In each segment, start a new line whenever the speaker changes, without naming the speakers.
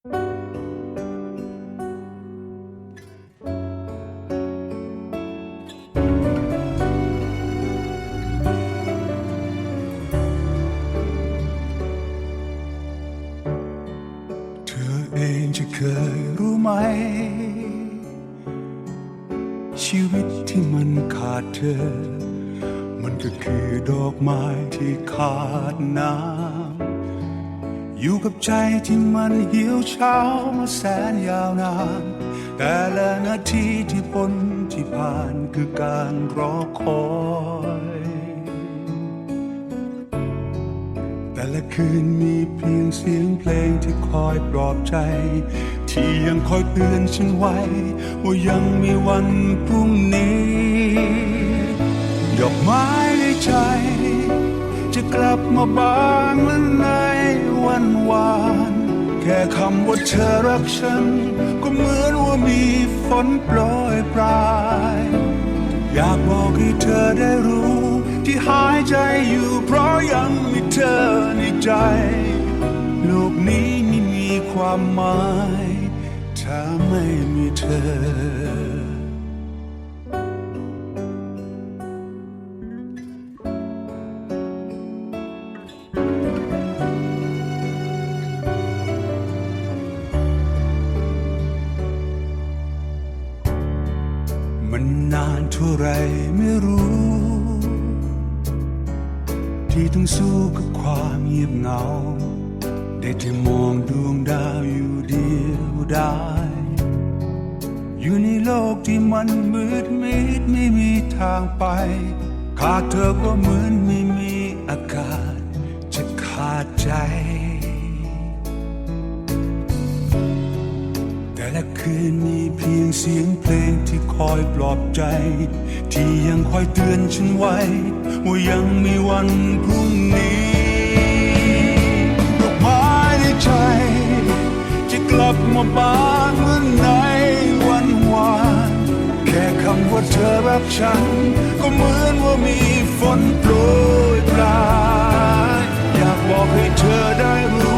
เธอเองจะเคยรู้ไหม ชีวิตที่มันขาดเธอ มันก็คือดอกไม้ที่ขาดน้ำ อยู่กับใจที่มันหี่ยวเฉามาแสนยาวนาน แต่ละนาทีที่พ้นที่ผ่านคือการรอคอย แต่ละคืนมีเพียงเสียงเพลงที่คอยปลอบใจ ที่ยังคอยเตือนฉันไว้ ว่ายังมีวันพรุ่งนี้ ดอกไม้ในใจ จะกลับมาบานเมือในวันวาน แค่คำว่าเธอรักฉัน ก็เหมือนว่ามีฝนโปรยปลาย อยากบอกให้เธอได้รู้ ที่หายใจอยู่เพราะยังมีเธอในใจโลกนี้ไม่มีความหมาย ถ้าไม่มีเธอ มันนานเท่าไรไม่รู้ ที่ต้องสู้กับความเงียบเหงา ได้แต่มองดวงดาวอยู่เดียวได้อยู่ในโลกที่มันมืดมิดไม่มีทางไป ขาดเธอก็เหมือนไม่มีอากาศจะขาดใจ ละคืนมีเพียงเสียงเพลงที่คอยปลอบใจ ที่ยังคอยเตือนฉันไว้ ว่ายังมีวันพรุ่งนี้ดอกไม้ในใจจะกลับมาบานเหมือนในวันวานแค่คำว่าเธอรักฉัน ก็เหมือนว่ามีฝนโปรยปลายอยากบอกให้เธอได้รู้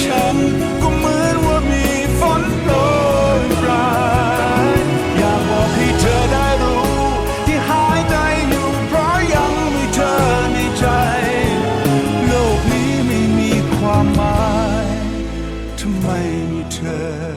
ฉันก็เหมือนว่ามีฝนโปรยปรายอยากบอกให้เธอได้รู้ ที่หายใจอยู่เพราะยังมีเธอในใจ โลกนี้ไม่มีความหมายทำไมมีเธอ